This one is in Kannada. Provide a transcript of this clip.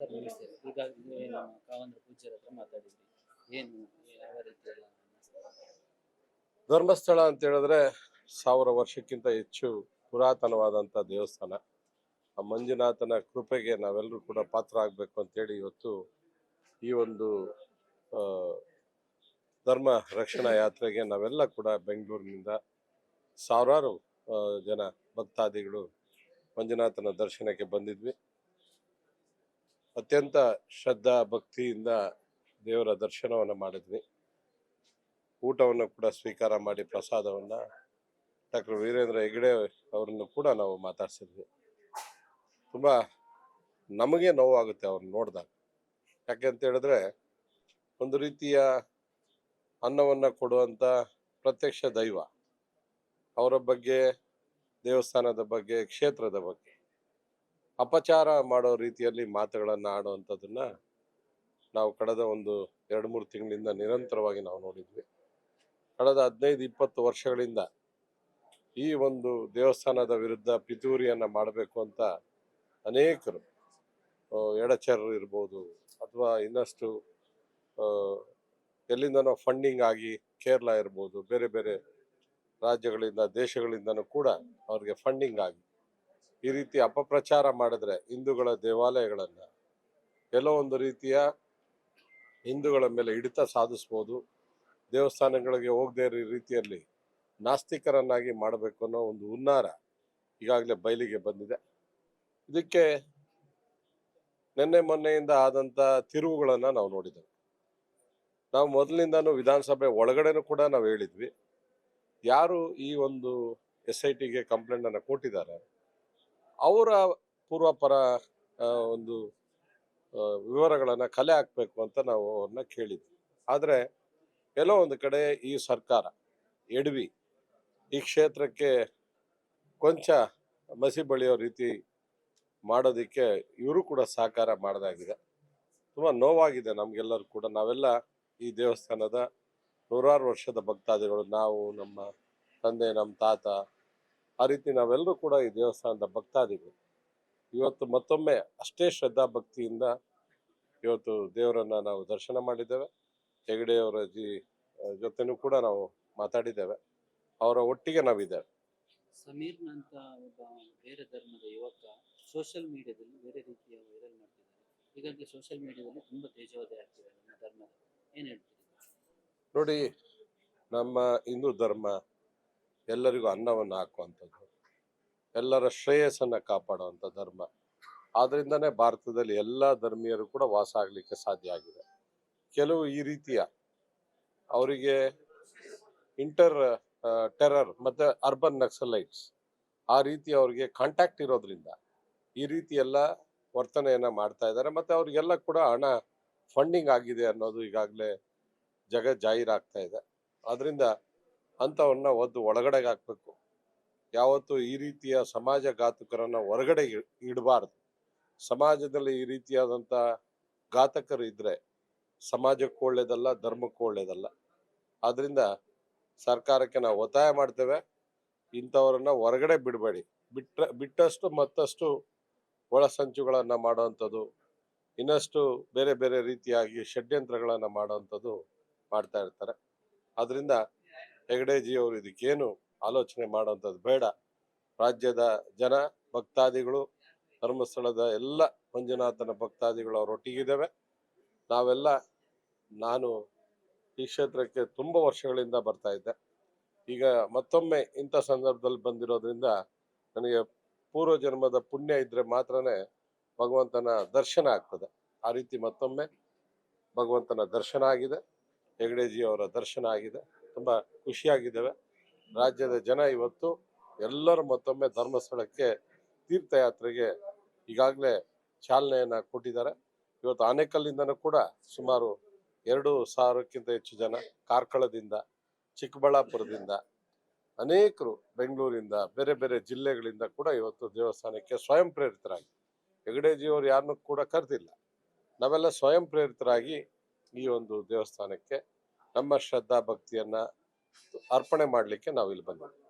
ಸರ್ ನಮ್ಮ ಕಾವಂದ್ರ ಪೂಜ್ಯರ ಹತ್ರ ಮಾತಾಡಿದ್ರಿ. ಏನು ಯಾವ ಧರ್ಮಸ್ಥಳ ಅಂತ ಹೇಳಿದ್ರೆ ಸಾವಿರ ವರ್ಷಕ್ಕಿಂತ ಹೆಚ್ಚು ಪುರಾತನವಾದಂಥ ದೇವಸ್ಥಾನ. ಆ ಮಂಜುನಾಥನ ಕೃಪೆಗೆ ನಾವೆಲ್ಲರೂ ಕೂಡ ಪಾತ್ರ ಆಗಬೇಕು ಅಂತೇಳಿ ಇವತ್ತು ಈ ಒಂದು ಧರ್ಮ ರಕ್ಷಣಾ ಯಾತ್ರೆಗೆ ನಾವೆಲ್ಲ ಕೂಡ ಬೆಂಗಳೂರಿನಿಂದ ಸಾವಿರಾರು ಜನ ಭಕ್ತಾದಿಗಳು ಮಂಜುನಾಥನ ದರ್ಶನಕ್ಕೆ ಬಂದಿದ್ವಿ. ಅತ್ಯಂತ ಶ್ರದ್ಧಾ ಭಕ್ತಿಯಿಂದ ದೇವರ ದರ್ಶನವನ್ನು ಮಾಡಿದ್ವಿ. ಊಟವನ್ನು ಕೂಡ ಸ್ವೀಕಾರ ಮಾಡಿ ಪ್ರಸಾದವನ್ನು ಡಾಕ್ಟರ್ ವೀರೇಂದ್ರ ಹೆಗ್ಡೆ ಅವರನ್ನು ಕೂಡ ನಾವು ಮಾತಾಡ್ಸಿದ್ವಿ. ತುಂಬ ನಮಗೆ ನೋವಾಗುತ್ತೆ ಅವ್ರನ್ನ ನೋಡಿದಾಗ. ಯಾಕೆ ಅಂತ ಹೇಳಿದ್ರೆ ಒಂದು ರೀತಿಯ ಅನ್ನವನ್ನು ಕೊಡುವಂಥ ಪ್ರತ್ಯಕ್ಷ ದೈವ ಅವರ ಬಗ್ಗೆ ದೇವಸ್ಥಾನದ ಬಗ್ಗೆ, ಕ್ಷೇತ್ರದ ಬಗ್ಗೆ ಅಪಚಾರ ಮಾಡೋ ರೀತಿಯಲ್ಲಿ ಮಾತುಗಳನ್ನ ಆಡುವಂಥದ್ದನ್ನ ನಾವು ಕಳೆದ ಒಂದು ಎರಡು, ಮೂರು ತಿಂಗಳಿಂದ ನಿರಂತರವಾಗಿ ನಾವು ನೋಡಿದ್ವಿ. ಕಳೆದ ಹದಿನೈದು, ಇಪ್ಪತ್ತು ವರ್ಷಗಳಿಂದ ಈ ಒಂದು ದೇವಸ್ಥಾನದ ವಿರುದ್ಧ ಪಿತೂರಿಯನ್ನ ಮಾಡಬೇಕು ಅಂತ ಅನೇಕರು ಎಡಚರರು ಇರ್ಬೋದು ಅಥವಾ ಇನ್ನಷ್ಟು ಎಲ್ಲಿಂದನೋ ಫಂಡಿಂಗ್ ಆಗಿ ಕೇರಳ ಇರ್ಬೋದು, ಬೇರೆ ಬೇರೆ ರಾಜ್ಯಗಳಿಂದ, ದೇಶಗಳಿಂದನೂ ಕೂಡ ಅವ್ರಿಗೆ ಫಂಡಿಂಗ್ ಆಗಿ ಈ ರೀತಿ ಅಪಪ್ರಚಾರ ಮಾಡಿದ್ರೆ ಹಿಂದೂಗಳ ದೇವಾಲಯಗಳನ್ನು ಕೆಲವೊಂದು ರೀತಿಯ ಹಿಂದೂಗಳ ಮೇಲೆ ಹಿಡಿತ ಸಾಧಿಸ್ಬೋದು. ದೇವಸ್ಥಾನಗಳಿಗೆ ಹೋಗದೇ ಇರೋ ರೀತಿಯಲ್ಲಿ ನಾಸ್ತಿಕರನ್ನಾಗಿ ಮಾಡಬೇಕು ಅನ್ನೋ ಒಂದು ಹುನ್ನಾರ ಈಗಾಗಲೇ ಬಯಲಿಗೆ ಬಂದಿದೆ. ಇದಕ್ಕೆ ನಿನ್ನೆ ಮೊನ್ನೆಯಿಂದ ಆದಂಥ ತಿರುವುಗಳನ್ನು ನಾವು ನೋಡಿದ್ದೇವೆ. ನಾವು ಮೊದಲಿಂದನೂ ವಿಧಾನಸಭೆ ಒಳಗಡೆನೂ ಕೂಡ ನಾವು ಹೇಳಿದ್ವಿ. ಯಾರು ಈ ಒಂದು ಎಸ್ ಐ ಟಿಗೆ ಕಂಪ್ಲೇಂಟನ್ನು ಕೊಟ್ಟಿದ್ದಾರೆ ಅವರ ಪೂರ್ವಪರ ಒಂದು ವಿವರಗಳನ್ನ ಕಲೆ ಹಾಕಬೇಕು ಅಂತ ನಾವು ಅವ್ರನ್ನ ಕೇಳಿದ್ವಿ. ಆದರೆ ಎಲ್ಲೋ ಒಂದು ಕಡೆ ಈ ಸರ್ಕಾರ, ಎಡವಿ ಈ ಕ್ಷೇತ್ರಕ್ಕೆ ಕೊಂಚ ಮಸಿ ಬಳಿಯೋ ರೀತಿ ಮಾಡೋದಕ್ಕೆ ಇವರು ಕೂಡ ಸಹಕಾರ ಮಾಡ್ದಾಗಿದೆ. ತುಂಬಾ ನೋವಾಗಿದೆ ನಮಗೆಲ್ಲರೂ ಕೂಡ. ನಾವೆಲ್ಲ ಈ ದೇವಸ್ಥಾನದ ನೂರಾರು ವರ್ಷದ ಭಕ್ತಾದಿಗಳು. ನಾವು, ನಮ್ಮ ತಂದೆ, ನಮ್ಮ ತಾತ ಆ ರೀತಿ ನಾವೆಲ್ಲರೂ ಕೂಡ ಈ ದೇವಸ್ಥಾನದ ಭಕ್ತಾದಿಗಳು. ಇವತ್ತು ಮತ್ತೊಮ್ಮೆ ಅಷ್ಟೇ ಶ್ರದ್ಧಾ ಭಕ್ತಿಯಿಂದ ಇವತ್ತು ದೇವರನ್ನ ನಾವು ದರ್ಶನ ಮಾಡಿದ್ದೇವೆ. ಹೆಗಡೆಯವರ ಜಿ ಜೊತೆನೂ ಕೂಡ ನಾವು ಮಾತಾಡಿದ್ದೇವೆ. ಅವರ ಒಟ್ಟಿಗೆ ನಾವಿದ್ದೇವೆ. ಸಮೀರ್ನಂತ ಒಬ್ಬ ಬೇರೆ ಧರ್ಮದ ಯುವಕ ಸೋಷಿಯಲ್ ಮೀಡಿಯಾದಲ್ಲಿ ಬೇರೆ ರೀತಿಯ ವೈರಲ್ ಮಾಡ್ತಿದ್ದಾರೆ. ಹೀಗಾಗಿ ಸೋಷಿಯಲ್ ಮೀಡಿಯಾದಲ್ಲಿ ತುಂಬಾ ತೇಜೋವಧೆ ಆಗ್ತಿದೆ ನಮ್ಮ ಧರ್ಮದ. ಏನ್ ಹೇಳ್ತೀರಿ? ನೋಡಿ ನಮ್ಮ ಹಿಂದೂ ಧರ್ಮ ಎಲ್ಲರಿಗೂ ಅನ್ನವನ್ನು ಹಾಕುವಂಥದ್ದು. ಎಲ್ಲರ ಶ್ರೇಯಸ್ಸನ್ನು ಕಾಪಾಡುವಂಥ ಧರ್ಮ. ಆದ್ದರಿಂದನೇ ಭಾರತದಲ್ಲಿ ಎಲ್ಲ ಧರ್ಮೀಯರು ಕೂಡ ವಾಸ ಆಗಲಿಕ್ಕೆ ಸಾಧ್ಯ ಆಗಿದೆ. ಕೆಲವು ಈ ರೀತಿಯ ಅವರಿಗೆ ಇಂಟರ್ ಟೆರರ್ ಮತ್ತು ಅರ್ಬನ್ ನಕ್ಸಲೈಟ್ಸ್ ಆ ರೀತಿ ಅವರಿಗೆ ಕಾಂಟ್ಯಾಕ್ಟ್ ಇರೋದ್ರಿಂದ ಈ ರೀತಿ ಎಲ್ಲ ವರ್ತನೆಯನ್ನು ಮಾಡ್ತಾ ಇದ್ದಾರೆ. ಮತ್ತು ಅವರಿಗೆಲ್ಲ ಕೂಡ ಹಣ ಫಂಡಿಂಗ್ ಆಗಿದೆ ಅನ್ನೋದು ಈಗಾಗಲೇ ಜಗ ಜಾಹೀರಾಗ್ತಾ ಇದೆ. ಅದರಿಂದ ಅಂಥವನ್ನ ಒದ್ದು ಒಳಗಡೆಗೆ ಹಾಕ್ಬೇಕು. ಯಾವತ್ತು ಈ ರೀತಿಯ ಸಮಾಜ ಘಾತಕರನ್ನ ಹೊರಗಡೆ ಇಡಬಾರ್ದು. ಸಮಾಜದಲ್ಲಿ ಈ ರೀತಿಯಾದಂಥ ಘಾತಕರು ಇದ್ರೆ ಸಮಾಜಕ್ಕೂ ಒಳ್ಳೇದಲ್ಲ, ಧರ್ಮಕ್ಕೂ ಒಳ್ಳೇದಲ್ಲ. ಆದ್ರಿಂದ ಸರ್ಕಾರಕ್ಕೆ ನಾವು ಒತ್ತಾಯ ಮಾಡ್ತೇವೆ. ಇಂಥವರನ್ನ ಹೊರಗಡೆ ಬಿಡಬೇಡಿ. ಬಿಟ್ಟ ಬಿಟ್ಟಷ್ಟು ಮತ್ತಷ್ಟು ಒಳಸಂಚುಗಳನ್ನ ಮಾಡುವಂಥದ್ದು, ಇನ್ನಷ್ಟು ಬೇರೆ ಬೇರೆ ರೀತಿಯಾಗಿ ಷಡ್ಯಂತ್ರಗಳನ್ನು ಮಾಡುವಂಥದ್ದು ಮಾಡ್ತಾ ಇರ್ತಾರೆ. ಅದರಿಂದ ಹೆಗಡೆಜಿ ಅವರು ಇದಕ್ಕೇನು ಆಲೋಚನೆ ಮಾಡುವಂಥದ್ದು ಬೇಡ. ರಾಜ್ಯದ ಜನ, ಭಕ್ತಾದಿಗಳು, ಧರ್ಮಸ್ಥಳದ ಎಲ್ಲ ಮಂಜುನಾಥನ ಭಕ್ತಾದಿಗಳು ಅವರೊಟ್ಟಿಗಿದ್ದೇವೆ ನಾವೆಲ್ಲ, ನಾನು ಈ ಕ್ಷೇತ್ರಕ್ಕೆ ತುಂಬ ವರ್ಷಗಳಿಂದ ಬರ್ತಾ ಇದ್ದೆ. ಈಗ ಮತ್ತೊಮ್ಮೆ ಇಂಥ ಸಂದರ್ಭದಲ್ಲಿ ಬಂದಿರೋದ್ರಿಂದ ನನಗೆ ಪೂರ್ವ ಜನ್ಮದ ಪುಣ್ಯ ಇದ್ರೆ ಮಾತ್ರನೇ ಭಗವಂತನ ದರ್ಶನ ಆಗ್ತದೆ. ಆ ರೀತಿ ಮತ್ತೊಮ್ಮೆ ಭಗವಂತನ ದರ್ಶನ ಆಗಿದೆ. ಹೆಗಡೆಜಿ ಅವರ ದರ್ಶನ ಆಗಿದೆ. ತುಂಬಾ ಖುಷಿಯಾಗಿದ್ದೇವೆ. ರಾಜ್ಯದ ಜನ ಇವತ್ತು ಎಲ್ಲರೂ ಮತ್ತೊಮ್ಮೆ ಧರ್ಮಸ್ಥಳಕ್ಕೆ ತೀರ್ಥಯಾತ್ರೆಗೆ ಈಗಾಗಲೇ ಚಾಲನೆಯನ್ನು ಕೊಟ್ಟಿದ್ದಾರೆ. ಇವತ್ತು ಆನೇಕಲ್ಲಿಂದನೂ ಕೂಡ ಸುಮಾರು ಎರಡು ಸಾವಿರಕ್ಕಿಂತ ಹೆಚ್ಚು ಜನ ಕಾರ್ಕಳದಿಂದ, ಚಿಕ್ಕಬಳ್ಳಾಪುರದಿಂದ, ಅನೇಕರು ಬೆಂಗಳೂರಿಂದ, ಬೇರೆ ಬೇರೆ ಜಿಲ್ಲೆಗಳಿಂದ ಕೂಡ ಇವತ್ತು ದೇವಸ್ಥಾನಕ್ಕೆ ಸ್ವಯಂ ಪ್ರೇರಿತರಾಗಿ, ಹೆಗಡೆಜಿಯವರು ಯಾರನ್ನೂ ಕೂಡ ಕರೆದಿಲ್ಲ. ನಾವೆಲ್ಲ ಸ್ವಯಂ ಪ್ರೇರಿತರಾಗಿ ಈ ಒಂದು ದೇವಸ್ಥಾನಕ್ಕೆ ನಮ್ಮ ಶ್ರದ್ಧಾ ಭಕ್ತಿಯನ್ನ ಅರ್ಪಣೆ ಮಾಡಲಿಕ್ಕೆ ನಾವು ಇಲ್ಲಿ ಬಂದಿದ್ದೀವಿ.